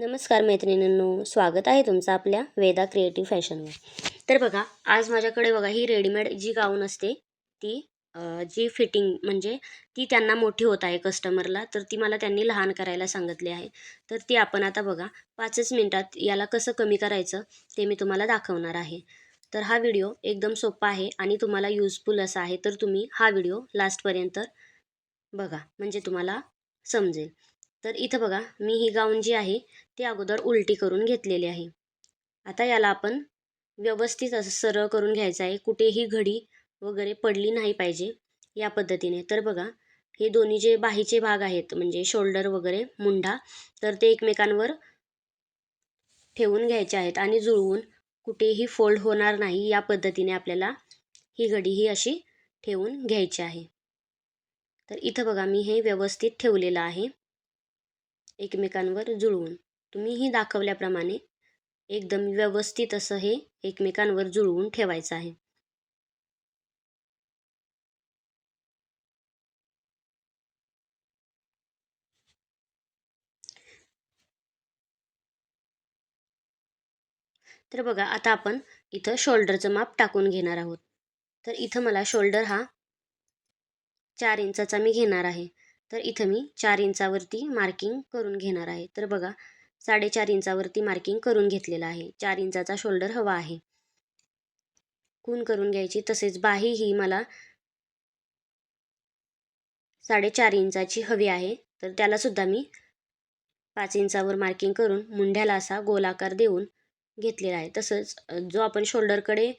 नमस्कार मैत्रिणींनो स्वागत आहे तुमचं आपल्या वेदा क्रिएटिव्ह फॅशनवर तर बघा आज माझ्याकडे बघा ही रेडीमेड जी गाऊन असते ती जी फिटिंग म्हणजे ती त्यांना मोठी होत आहे कस्टमरला तर ती मला त्यांनी लहान करायला सांगितली आहे. तर ती आपण आता बघा पाचच मिनटात याला कसं कमी करायचं ते मी तुम्हाला दाखवणार आहे. तर हा व्हिडिओ एकदम सोपा आहे आणि तुम्हाला यूजफुल असा आहे तर तुम्ही हा व्हिडिओ लास्टपर्यंत बघा म्हणजे तुम्हाला समजेल. तर इथं बघा मी ही गाऊन जी आहे ती अगोदर उलटी करून घेतलेली आहे. आता याला आपण व्यवस्थित असं सरळ करून घ्यायचं आहे. कुठेही घडी वगैरे पडली नाही पाहिजे या पद्धतीने. तर बघा हे दोन्ही जे बाहीचे भाग आहेत म्हणजे शोल्डर वगैरे मुंढा तर ते एकमेकांवर ठेवून घ्यायचे आहेत आणि जुळवून कुठेही फोल्ड होणार नाही या पद्धतीने आपल्याला ही घडी ही अशी ठेवून घ्यायची आहे. तर इथं बघा मी हे व्यवस्थित ठेवलेलं आहे. एकमेकांवर जुळवून. तुम्हीही दाखवल्याप्रमाणे एकदम व्यवस्थित असं हे एकमेकांवर जुळवून ठेवायचं आहे. तर बघा आता आपण इथं शोल्डरचं माप टाकून घेणार आहोत. तर इथं मला शोल्डर हा चार इंचाचा मी घेणार आहे. तर इथं मी चार इंचावरती मार्किंग करून घेणार आहे. तर बघा साडेचार इंचावरती मार्किंग करून घेतलेलं आहे. चार इंचाचा शोल्डर हवा आहे. खून करून घ्यायची. तसेच बाही ही मला साडेचार इंचाची हवी आहे. तर त्याला सुद्धा मी पाच इंचावर मार्किंग करून मुंढ्याला असा गोलाकार देऊन घेतलेला आहे. तसंच जो आपण शोल्डरकडे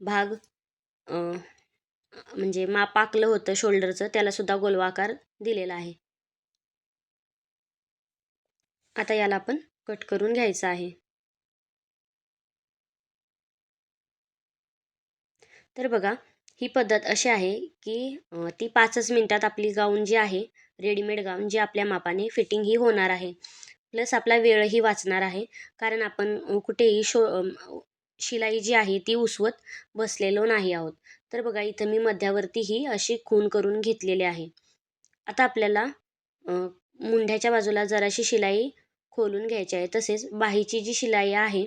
भाग म्हणजे माप आखलं होतं शोल्डरचं त्याला सुद्धा गोलवाकार दिलेला आहे. आता याला आपण कट करून घ्यायचं आहे. तर बघा ही पद्धत अशी आहे की ती पाचच मिनटात आपली गाऊन जी आहे रेडीमेड गाऊन जी आपल्या मापाने फिटिंग ही होणार आहे. प्लस आपला वेळही वाचणार आहे. कारण आपण कुठेही शो शिलाई जी आहे ती उसवत बसलेलो नाही आहोत. तर बघा इथं मी मध्यावरती ही अशी खून करून घेतलेली आहे. आता आपल्याला मुंढ्याच्या बाजूला जराशी शिलाई खोलून घ्यायची आहे. तसेच बाहीची जी शिलाई आहे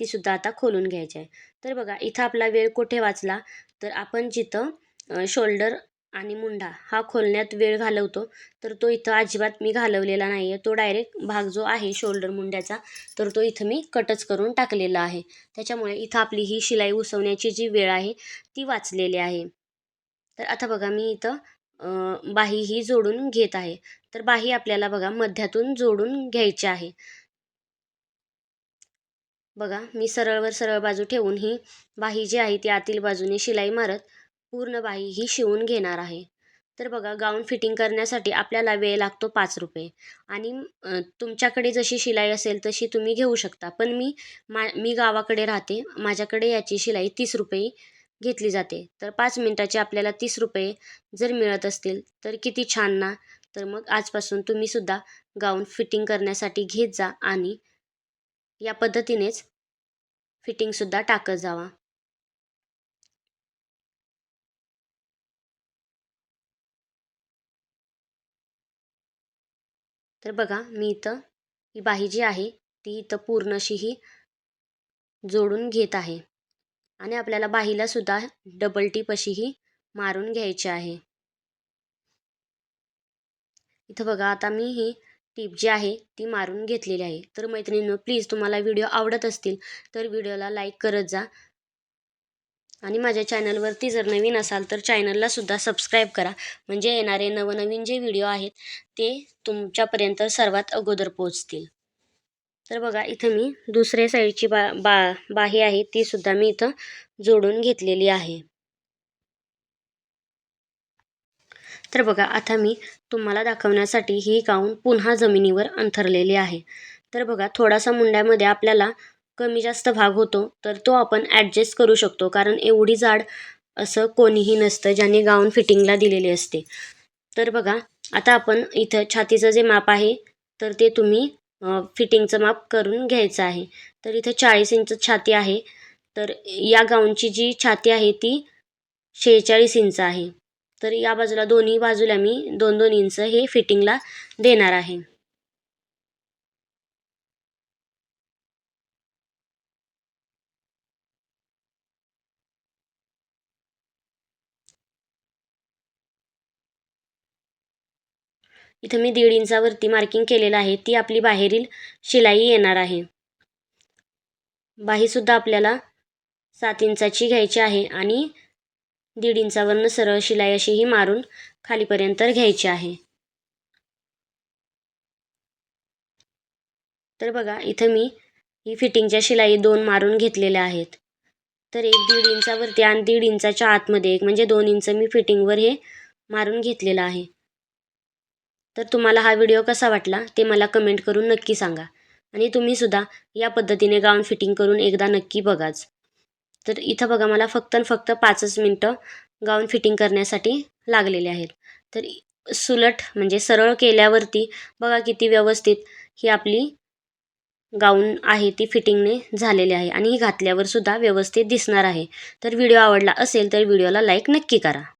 ती सुद्धा आता खोलून घ्यायची आहे. तर बघा इथं आपला वेळ कुठे वाचला? तर आपण जिथं शोल्डर आणि मुंडा हा खोलण्यात वेळ घालवतो तर तो इथं अजिबात मी घालवलेला नाही आहे तो डायरेक्ट भाग जो आहे शोल्डर मुंड्याचा तर तो इथं मी कटच करून टाकलेला आहे. त्याच्यामुळे इथं आपली ही शिलाई उसवण्याची जी वेळ आहे ती वाचलेली आहे. तर आता बघा मी इथं बाही ही जोडून घेत आहे. तर बाही आपल्याला बघा मध्यातून जोडून घ्यायची आहे. बघा मी सरळवर सरळ बाजू ठेवून ही बाही जी आहे ती आतील बाजूने शिलाई मारत पूर्ण बाही ही शिवून घेणार आहे. तर बघा गाऊन फिटिंग करण्यासाठी आपल्याला वेळ लागतो पाच रुपये. आणि तुमच्याकडे जशी शिलाई असेल तशी तुम्ही घेऊ शकता. पण मी मा मी गावाकडे राहते. माझ्याकडे याची शिलाई तीस रुपये घेतली जाते. तर पाच मिनटाचे आपल्याला तीस रुपये जर मिळत असतील तर किती छान ना. तर मग आजपासून तुम्हीसुद्धा गाऊन फिटिंग करण्यासाठी घेत जा आणि या पद्धतीनेच फिटिंगसुद्धा टाकत जावा. तर बघा मी इथं ही बाही जी आहे ती इथं पूर्ण अशी ही जोडून घेत आहे. आणि आपल्याला बाहीला सुद्धा डबल टीप अशी ही मारून घ्यायची आहे. इथं बघा आता मी ही टीप जी आहे ती मारून घेतलेली आहे. तर मैत्रिणींनो प्लीज तुम्हाला व्हिडिओ आवडत असतील तर व्हिडिओला लाईक करत जा. आणि माझ्या चॅनलवरती जर नवीन असाल तर चॅनलला सुद्धा सबस्क्राईब करा. म्हणजे येणारे नवनवीन जे व्हिडिओ आहेत ते तुमच्यापर्यंत सर्वात अगोदर पोहोचतील. तर बघा इथं मी दुसऱ्या साईडची बा बा बाही आहे ती सुद्धा मी इथं जोडून घेतलेली आहे. तर बघा आता मी तुम्हाला दाखवण्यासाठी ही गाऊन पुन्हा जमिनीवर अंथरलेली आहे. तर बघा थोडासा मुंड्यामध्ये आपल्याला कमी जास्त भाग होतो तर तो आपण ॲडजस्ट करू शकतो. कारण एवढी जाड असं कोणीही नसतं ज्याने गाऊन फिटिंगला दिलेली असते. तर बघा आता आपण इथं छातीचं जे माप आहे तर ते तुम्ही फिटिंगचं माप करून घ्यायचं आहे. तर इथं चाळीस इंच छाती आहे. तर या गाऊनची जी छाती आहे ती शेहेचाळीस इंच आहे. तर या बाजूला दोन्ही बाजूला मी दोन दोन इंच हे फिटिंगला देणार आहे. इथं मी दीड इंचावरती मार्किंग केलेलं आहे. ती आपली बाहेरील शिलाई येणार आहे. बाहीसुद्धा आपल्याला सात इंचाची घ्यायची आहे आणि दीड इंचावरनं सरळ शिलाई अशी ही मारून खालीपर्यंत घ्यायची आहे. तर बघा इथं मी ही फिटिंगच्या शिलाई दोन मारून घेतलेल्या आहेत. तर एक दीड इंचावरती आणि दीड इंचाच्या आतमध्ये एक म्हणजे दोन इंच मी फिटिंगवर हे मारून घेतलेलं आहे. तर तुम्हाला हा व्हिडिओ कसा वाटला ते मला कमेंट करून नक्की सांगा. आणि तुम्हीसुद्धा या पद्धतीने गाऊन फिटिंग करून एकदा नक्की बघाच. तर इथं बघा मला फक्त आणि फक्त पाचच मिनटं गाऊन फिटिंग करण्यासाठी लागलेले आहेत. तर सुलट म्हणजे सरळ केल्यावरती बघा किती व्यवस्थित ही आपली गाऊन आहे ती फिटिंगने झालेली आहे. आणि ही घातल्यावर सुद्धा व्यवस्थित दिसणार आहे. तर व्हिडिओ आवडला असेल तर व्हिडिओला लाईक नक्की करा.